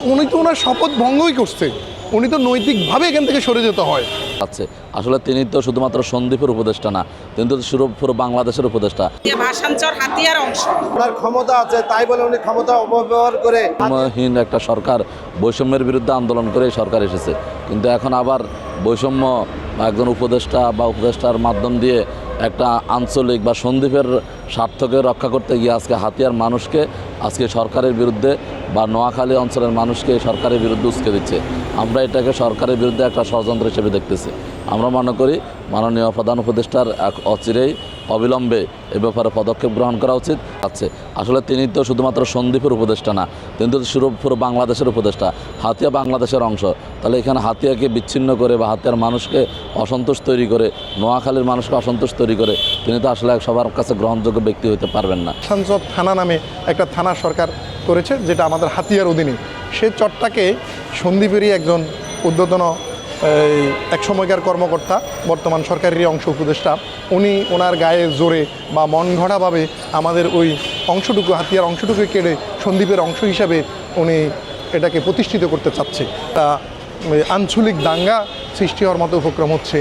উনি তো ওনার শপথ ভঙ্গই করছে। উনি তো নৈতিকভাবে এখান থেকে সরে যেতে হয়। আছে। আসলে তিনি তো শুধুমাত্র সন্দীপের উপদেষ্টা না তিনি তো শুরু পুরো বাংলাদেশের উপদেষ্টা। ভাষাঞ্চর হাতিয়ার অংশ। ওনার ক্ষমতা আছে তাই বলে উনি ক্ষমতা অপব্যবহার করে বৈষম্যহীন একটা সরকার বৈষম্যের বিরুদ্ধে আন্দোলন করে সরকার এসেছে। কিন্তু এখন আবার বৈষম্য বা একজন উপদেষ্টা বা উপদেষ্টার মাধ্যম দিয়ে একটা আঞ্চলিক বা সন্দীপের স্বার্থকে রক্ষা করতে গিয়ে আজকে হাতিয়ার মানুষকে আজকে সরকারের বিরুদ্ধে বা নোয়াখালী অঞ্চলের মানুষকে সরকারের বিরুদ্ধে উস্কে দিচ্ছে। আমরা এটাকে সরকারের বিরুদ্ধে একটা ষড়যন্ত্র হিসেবে দেখতেছি। আমরা মনে করি মাননীয় প্রধান উপদেষ্টার এক অচিরেই অবিলম্বে এ ব্যাপারে পদক্ষেপ গ্রহণ করা উচিত। আছে। আসলে তিনি তো শুধুমাত্র সন্দ্বীপের উপদেষ্টা না, তিনি তো শুরু পুরো বাংলাদেশের উপদেষ্টা, হাতিয়া বাংলাদেশের অংশ। তাহলে এখানে হাতিয়াকে বিচ্ছিন্ন করে বা হাতিয়ার মানুষকে অসন্তোষ তৈরি করে, নোয়াখালীর মানুষকে অসন্তোষ তৈরি করে, তিনি তো আসলে সবার কাছে গ্রহণযোগ্য ব্যক্তি হতে পারবেন না। সাংসদ থানা নামে একটা থানা সরকার করেছে, যেটা আমাদের হাতিয়ার অধীনে। সেই চটটাকে সন্দীপেরই একজন উদ্বোধন এই, এক সময়কার কর্মকর্তা বর্তমান সরকারেরই অংশ উপদেষ্টা উনি ওনার গায়ে জোরে বা মন গড়াভাবে আমাদের ওই অংশটুকু হাতিয়ার অংশটুকু কেড়ে সন্দীপের অংশ হিসাবে উনি এটাকে প্রতিষ্ঠিত করতে চাচ্ছে। তা আঞ্চলিক দাঙ্গা সৃষ্টি হওয়ার মতো উপক্রম হচ্ছে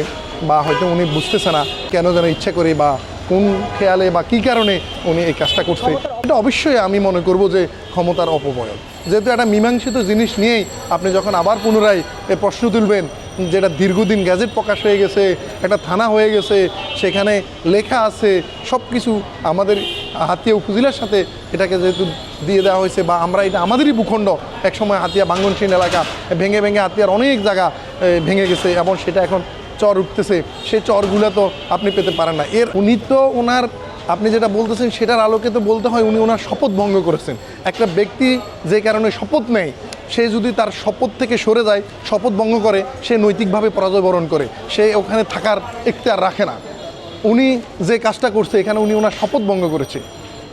বা হয়তো উনি বুঝতেছে না কেন যেন ইচ্ছা করে বা কোন খেয়ালে বা কী কারণে উনি এই কাজটা করছে। এটা অবশ্যই আমি মনে করব যে ক্ষমতার অপব্যয়। যেহেতু একটা মীমাংসিত জিনিস নিয়েই আপনি যখন আবার পুনরায় এ প্রশ্ন তুলবেন যেটা দীর্ঘদিন গ্যাজেট প্রকাশ হয়ে গেছে, একটা থানা হয়ে গেছে, সেখানে লেখা আছে সব কিছু আমাদের হাতিয়া উপজেলার সাথে এটাকে যেহেতু দিয়ে দেওয়া হয়েছে বা আমরা এটা আমাদেরই ভূখণ্ড, একসময় হাতিয়া বাঙ্গনসীন এলাকা, ভেঙে ভেঙে হাতিয়ার অনেক জায়গা ভেঙে গেছে এবং সেটা এখন চর উঠতেছে। সেই চরগুলো তো আপনি পেতে পারেন না। এর উনি তো ওনার আপনি যেটা বলতেছেন, সেটার আলোকে তো বলতে হয় উনি ওনার শপথ ভঙ্গ করেছেন। একটা ব্যক্তি যে কারণে শপথ নেয়, সে যদি তার শপথ থেকে সরে যায়, শপথ ভঙ্গ করে, সে নৈতিকভাবে পরাজয় বরণ করে, সে ওখানে থাকার এখতিয়ার রাখে না। উনি যে কাজটা করছে, এখানে উনি ওনার শপথ ভঙ্গ করেছে।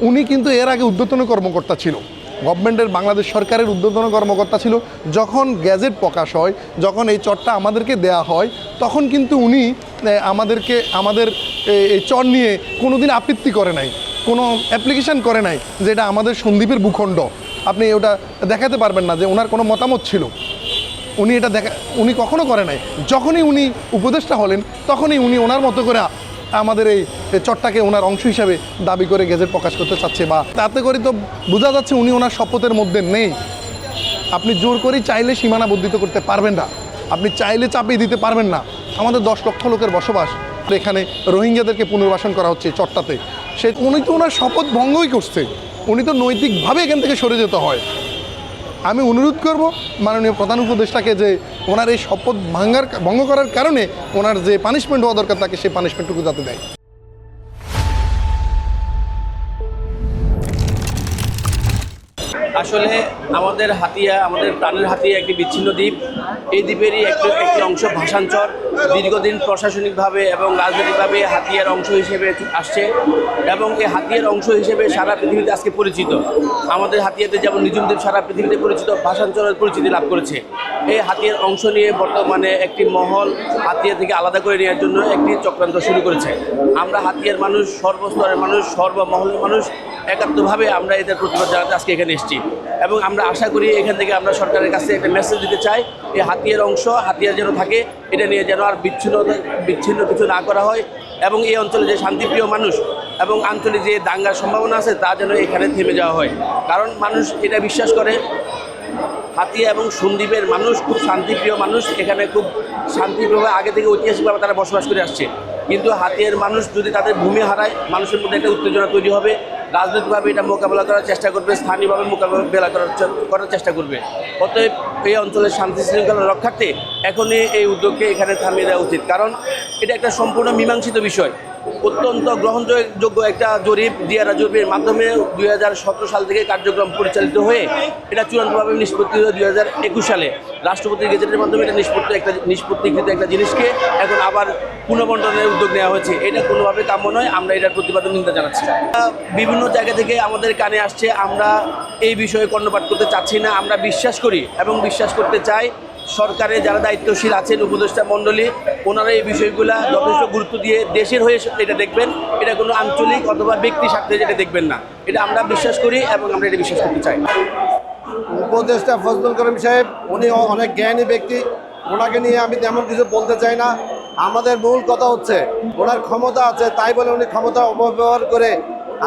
উনি কিন্তু এর আগে উদ্যোতন কর্মকর্তা ছিল। গভর্নমেন্টের বাংলাদেশ সরকারের উদ্বোধন কর্মকর্তা ছিল। যখন গ্যাজেট প্রকাশ হয়, যখন এই চরটা আমাদেরকে দেয়া হয়, তখন কিন্তু উনি আমাদেরকে, আমাদের এই চর নিয়ে কোনো দিন আপত্তি করে নাই। কোনো অ্যাপ্লিকেশন করে নাই যেটা আমাদের সন্দীপের ভূখণ্ড। আপনি ওটা দেখাতে পারবেন না যে ওনার কোনো মতামত ছিল। উনি এটা দেখা, উনি কখনো করে নাই। যখনই উনি উপদেষ্টা হলেন, তখনই উনি ওনার মতো করে আমাদের এই চটটাকে ওনার অংশ হিসাবে দাবি করে গেজেট প্রকাশ করতে চাচ্ছে বা তাতে করে তো বোঝা যাচ্ছে উনি ওনার শপথের মধ্যে নেই। আপনি জোর করেই চাইলে সীমানা বর্ধিত করতে পারবেন না। আপনি চাইলে চাপিয়ে দিতে পারবেন না। আমাদের দশ লক্ষ লোকের বসবাস। এখানে রোহিঙ্গাদেরকে পুনর্বাসন করা হচ্ছে চট্টাতে। সে উনি তো ওনার শপথ ভঙ্গই করছে। উনি তো নৈতিকভাবে এখান থেকে সরে যেতে হয়। আমি অনুরোধ করব মাননীয় প্রধান উপদেষ্টাকে যে ওনার এই শপথ ভাঙ্গার ভঙ্গ করার কারণে ওনার যে পানিশমেন্ট হওয়া দরকার, তাকে সেই পানিশমেন্টটুকু যাতে দেয়। আসলে আমাদের হাতিয়া, আমাদের প্রাণের হাতিয়া একটি বিচ্ছিন্ন দ্বীপ। এই দ্বীপেরই একটি একটি অংশ ভাষাঞ্চর দীর্ঘদিন প্রশাসনিকভাবে এবং রাজনৈতিকভাবে হাতিয়ার অংশ হিসেবে আসছে এবং এই হাতিয়ার অংশ হিসেবে সারা পৃথিবীতে আজকে পরিচিত। আমাদের হাতিয়াতে যেমন নিজুম দ্বীপ সারা পৃথিবীতে পরিচিত ভাষাঞ্চলের পরিচিতি লাভ করেছে। এই হাতিয়ার অংশ নিয়ে বর্তমানে একটি মহল হাতিয়া থেকে আলাদা করে নেওয়ার জন্য একটি চক্রান্ত শুরু করেছে। আমরা হাতিয়ার মানুষ, সর্বস্তরের মানুষ, সর্বমহলের মানুষ, একাত্মভাবে আমরা এদের প্রতিবাদ জানাতে আজকে এখানে এসেছি। এবং আমরা আশা করি এখান থেকে আমরা সরকারের কাছে একটা মেসেজ দিতে চাই, এই হাতিয়ার অংশ হাতিয়ার যেন থাকে, এটা নিয়ে যেন আর বিচ্ছিন্ন বিচ্ছিন্ন কিছু না করা হয় এবং এই অঞ্চলে যে শান্তিপ্রিয় মানুষ এবং আঞ্চলিক যে দাঙ্গার সম্ভাবনা আছে, তা যেন এখানে থেমে যাওয়া হয়। কারণ মানুষ এটা বিশ্বাস করে হাতিয়া এবং সন্দ্বীপের মানুষ, খুব শান্তিপ্রিয় মানুষ। এখানে খুব শান্তিপ্রিয়ভাবে আগে থেকে ঐতিহাসিকভাবে তারা বসবাস করে আসছে। কিন্তু হাতিয়ার মানুষ যদি তাদের ভূমি হারায়, মানুষের মধ্যে একটা উত্তেজনা তৈরি হবে। রাজনৈতিকভাবে এটা মোকাবেলা করার চেষ্টা করবে, স্থানীয়ভাবে মোকাবেলা করার করার চেষ্টা করবে। অতএব এই অঞ্চলের শান্তি শৃঙ্খলা রক্ষার্থে এখনই এই উদ্যোগকে এখানে থামিয়ে দেওয়া উচিত। কারণ এটা একটা সম্পূর্ণ মীমাংসিত বিষয়। অত্যন্ত গ্রহণযোগ্য একটা জরিপ ডিআরা জরিপের মাধ্যমে দুই হাজার সতেরো সাল থেকে কার্যক্রম পরিচালিত হয়ে এটা চূড়ান্তভাবে নিষ্পত্তি হয়ে দুই সালে। রাষ্ট্রপতির গেজেটের মাধ্যমে এটা নিষ্পত্তি একটা নিষ্পত্তিকৃত একটা জিনিসকে এখন আবার পুনর্বন্টনের উদ্যোগ নেওয়া হয়েছে। এটা কোনোভাবে কাম্য নয়, আমরা এটার প্রতিবাদ নিন্দা জানাচ্ছি। বিভিন্ন জায়গা থেকে আমাদের কানে আসছে, আমরা এই বিষয়ে কর্ণপাত করতে চাচ্ছি না। আমরা বিশ্বাস করি এবং বিশ্বাস করতে চাই সরকারে যারা দায়িত্বশীল আছেন, উপদেষ্টা মণ্ডলী ওনারা এই বিষয়গুলা যথেষ্ট গুরুত্ব দিয়ে দেশের হয়ে এটা দেখবেন, এটা কোনো আঞ্চলিক অথবা ব্যক্তি স্বার্থে যেটা দেখবেন না। এটা আমরা বিশ্বাস করি এবং আমরা এটা বিশ্বাস করতে চাই। উপদেষ্টা ফজলুল করিম সাহেব, উনি অনেক জ্ঞানী ব্যক্তি। ওনাকে নিয়ে আমি তেমন কিছু বলতে চাই না। আমাদের মূল কথা হচ্ছে, ওনার ক্ষমতা আছে, তাই বলে উনি ক্ষমতা অপব্যবহার করে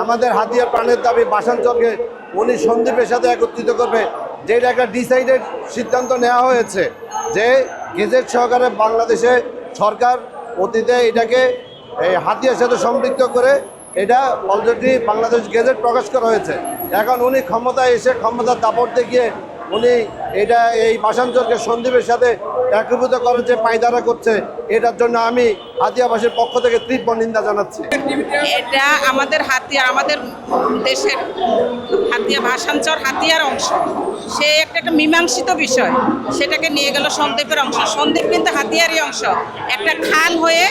আমাদের হাতিয়ার প্রাণের দাবি বাসাঞ্চলকে উনি সন্দীপের সাথে একত্রিত করবে। যেটা একটা ডিসাইডেড সিদ্ধান্ত নেওয়া হয়েছে যে গেজেট সহকারে বাংলাদেশে সরকার অতীতে এটাকে এই হাতিয়ার সাথে সম্পৃক্ত করে এটা অলরেডি বাংলাদেশ গেজেট প্রকাশ করা হয়েছে। এখন উনি ক্ষমতায় এসে ক্ষমতার দাপট দেখিয়ে উনি এটা এই বাসাঞ্চলকে সন্দীপের সাথে একীভূত করার যে পায়দারা করছে, এটার জন্য আমি হাতিয়াবাসীর পক্ষ থেকে তীব্র নিন্দা জানাচ্ছি। এটা আমাদের হাতিয়া আমাদের দেশের হাতিয়া ভাষাঞ্চর হাতিয়ার অংশ। সে একটা একটা মীমাংসিত বিষয়, সেটাকে নিয়ে গেল সন্দীপের অংশ। সন্দীপ কিন্তু হাতিয়ারই অংশ। একটা খাল হয়ে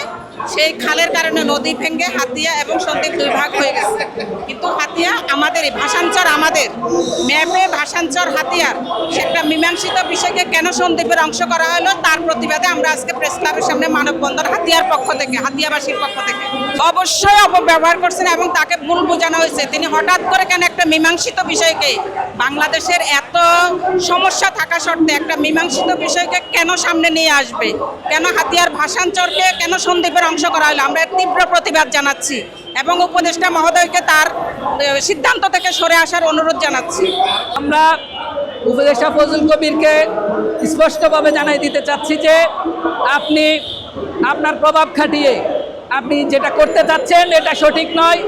সেই খালের কারণে নদী ভেঙে হাতিয়া এবং সন্দ্বীপ দুই ভাগ হয়ে গেছে। কিন্তু হাতিয়া আমাদেরই ভাষাঞ্চর আমাদের। ম্যাপে ভাষাঞ্চর হাতিয়ার। সে একটা মীমাংসিত বিষয়কে কেন সন্দ্বীপের অংশ করা হলো, তার প্রতিবাদে আমরা আজকে প্রেস ক্লাবের সামনে মানববন্ধন হাতিয়ার পক্ষ থেকে, হাতিয়াবাসীর পক্ষ থেকে। অবশ্যই অপব্যবহার করছেন এবং তাকে ভুল বোঝানো হয়েছে। তিনি হঠাৎ করে কেন একটা মীমাংসিত বিষয়কে, বাংলাদেশের এত সমস্যা থাকা সত্ত্বে একটা মীমাংসিত বিষয়কে কেন সামনে নিয়ে আসবে? কেন হাতিয়ার ভাষাঞ্চরকে কেন সন্দীপের অংশ করা হলো। আমরা তীব্র প্রতিবাদ জানাচ্ছি এবং উপদেষ্টা মহোদয়কে তার সিদ্ধান্ত থেকে সরে আসার অনুরোধ জানাচ্ছি। আমরা উপদেষ্টা ফজল কবিরকে স্পষ্টভাবে জানাই দিতে চাচ্ছি যে আপনি আপনার প্রভাব খাটিয়ে আপনি যেটা করতে চাচ্ছেন এটা সঠিক নয়।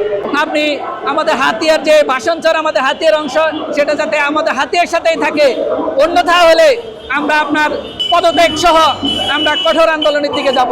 আপনি আমাদের হাতিয়ার যে ভাষণচর আমাদের হাতিয়ার অংশ, সেটা যাতে আমাদের হাতিয়ার সাথেই থাকে। অন্যথা হলে আমরা আপনার পদত্যাগ সহ আমরা কঠোর আন্দোলনের দিকে যাব।